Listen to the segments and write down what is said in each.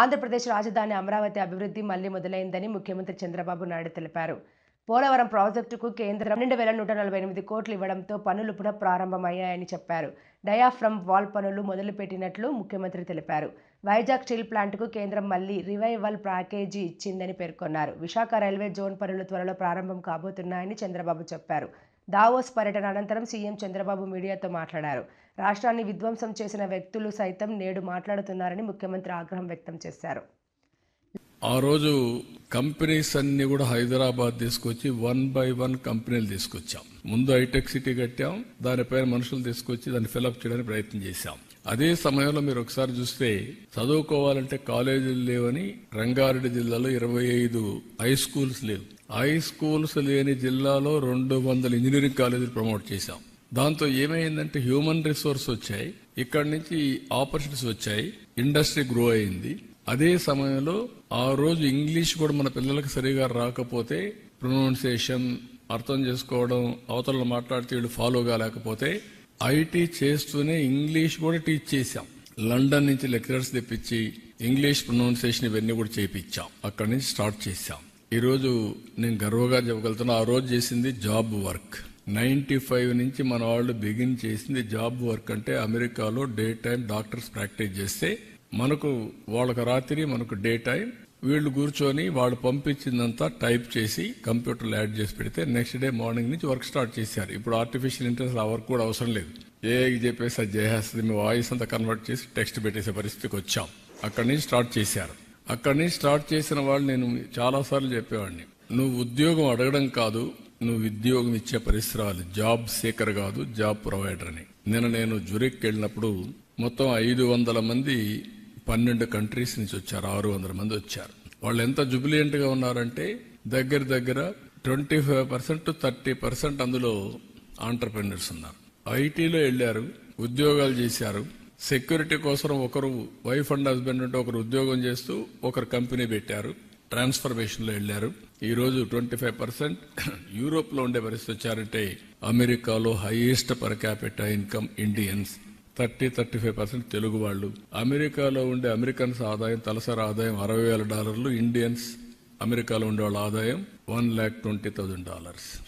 ఆంధ్రప్రదేశ్ రాజధాని అమరావతి అభివృద్ధి మళ్ళీ మొదలైందని ముఖ్యమంత్రి చంద్రబాబు నాయుడు తెలిపారు. పోలవరం ప్రాజెక్టుకు కేంద్రం రెండు వేల నూట నలభై ఎనిమిది కోట్లు ఇవ్వడంతో పనులు పునః ప్రారంభమయ్యాయని చెప్పారు. డయాఫ్రమ్ వాల్ పనులు మొదలుపెట్టినట్లు ముఖ్యమంత్రి తెలిపారు. వైజాగ్ స్టీల్ ప్లాంట్కు కేంద్రం మళ్ళీ రివైవల్ ప్యాకేజీ ఇచ్చిందని పేర్కొన్నారు. విశాఖ రైల్వే జోన్ పనులు త్వరలో ప్రారంభం కాబోతున్నాయని చంద్రబాబు చెప్పారు. దావోస్ పర్యటన అనంతరం సీఎం చంద్రబాబు మీడియాతో మాట్లాడారు. రాష్ట్రాన్ని విధ్వంసం చేసిన వ్యక్తులు సైతం నేడు మాట్లాడుతున్నారని ముఖ్యమంత్రి ఆగ్రహం వ్యక్తం చేశారు. ఆ రోజు కంపెనీస్ అన్ని కూడా హైదరాబాద్ తీసుకొచ్చి వన్ బై వన్ కంపెనీలు తీసుకొచ్చాం. ముందు హైటెక్ సిటీ కట్టాం దానిపైన మనుషులు తీసుకొచ్చి దాన్ని ఫిలప్ చేయడానికి ప్రయత్నం చేశాం. అదే సమయంలో మీరు ఒకసారి చూస్తే చదువుకోవాలంటే కాలేజీలు లేవని రంగారెడ్డి జిల్లాలో ఇరవై ఐదు హై స్కూల్స్ లేవు. హై స్కూల్స్ లేని జిల్లాలో రెండు వందల ఇంజనీరింగ్ కాలేజీలు ప్రమోట్ చేశాం. దాంతో ఏమైందంటే హ్యూమన్ రిసోర్స్ వచ్చాయి. ఇక్కడ నుంచి ఆపర్చునిటీస్ వచ్చాయి. ఇండస్ట్రీ గ్రో అయింది. అదే సమయంలో ఆ రోజు ఇంగ్లీష్ కూడా మన పిల్లలకు సరిగా రాకపోతే ప్రొనౌన్సియేషన్ అర్థం చేసుకోవడం అవతల మాట్లాడితే వీళ్ళు ఫాలో కాలేకపోతే ఐటీ చేస్తూనే ఇంగ్లీష్ కూడా టీచ్ చేశాం. లండన్ నుంచి లెక్చరర్స్ తెప్పించి ఇంగ్లీష్ ప్రొనౌన్సియేషన్ ఇవన్నీ కూడా చేయించాం అక్కడి నుంచి స్టార్ట్ చేశాం. ఈరోజు నేను గర్వంగా చెప్పగలుగుతున్నా ఆ రోజు చేసింది జాబ్ వర్క్ నైంటీ ఫైవ్ నుంచి మన వాళ్ళు బిగిన్ చేసింది జాబ్ వర్క్ అంటే అమెరికాలో డే టైం డాక్టర్స్ ప్రాక్టీస్ చేస్తే మనకు వాళ్ళకు రాత్రి మనకు డే టైం వీళ్ళు కూర్చొని వాళ్ళు పంపించిందంతా టైప్ చేసి కంప్యూటర్లో యాడ్ చేసి పెడితే నెక్స్ట్ డే మార్నింగ్ నుంచి వర్క్ స్టార్ట్ చేశారు. ఇప్పుడు ఆర్టిఫిషియల్ ఇంటెలిజెన్స్ ఆ వర్క్ కూడా అవసరం లేదు. ఏ చెప్పేసి అది చేసేస్తుంది. మీ వాయిస్ అంతా కన్వర్ట్ చేసి టెక్స్ట్ పెట్టేసే పరిస్థితికి వచ్చాం. అక్కడి నుంచి స్టార్ట్ చేశారు. అక్కడి నుంచి స్టార్ట్ చేసిన వాళ్ళు నేను చాలాసార్లు చెప్పేవాడిని. నువ్వు ఉద్యోగం అడగడం కాదు నువ్వు ఉద్యోగం ఇచ్చే పరిసరాలు జాబ్ సీకర్ కాదు జాబ్ ప్రొవైడర్ అని. నిన్న నేను జురిక్ వెళ్ళినప్పుడు మొత్తం ఐదు వందల మంది పన్నెండు కంట్రీస్ నుంచి వచ్చారు ఆరు వందల మంది వచ్చారు. వాళ్ళు ఎంత జుబిలియంట్గా ఉన్నారంటే దగ్గర దగ్గర twenty five percent thirty percent అందులో ఆంటర్ప్రెన్యూర్స్ ఉన్నారు. ఐటీలో వెళ్ళారు ఉద్యోగాలు చేశారు. సెక్యూరిటీ కోసం ఒకరు వైఫ్ అండ్ హస్బెండ్ ఉంటే ఒకరు ఉద్యోగం చేస్తూ ఒకరు కంపెనీ పెట్టారు ట్రాన్స్ఫర్మేషన్లో వెళ్ళారు ఈ రోజు ట్వంటీ ఫైవ్ పర్సెంట్ యూరోప్లో ఉండే పరిస్థితి వచ్చారంటే అమెరికాలో highest per capital income Indians. Thirty thirty five percent Telugu వాళ్ళు. అమెరికాలో ఉండే అమెరికన్స్ ఆదాయం తలసరి ఆదాయం అరవై వేల డాలర్లు. ఇండియన్స్ అమెరికాలో ఉండే వాళ్ళ ఆదాయం one lakh twenty thousand dollars.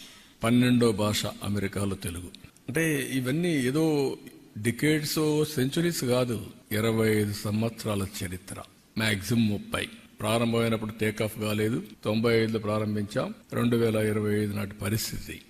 పన్నెండో భాష అమెరికాలో తెలుగు. అంటే ఇవన్నీ ఏదో డికేడ్స్ సెంచురీస్ కాదు. ఇరవై ఐదు సంవత్సరాల చరిత్ర. మ్యాక్సిమం ముప్పై. ప్రారంభమైనప్పుడు టేక్ ఆఫ్ కాలేదు. తొంభై ఐదులో ప్రారంభించాం. రెండు వేల ఇరవై ఐదు నాటి పరిస్థితి.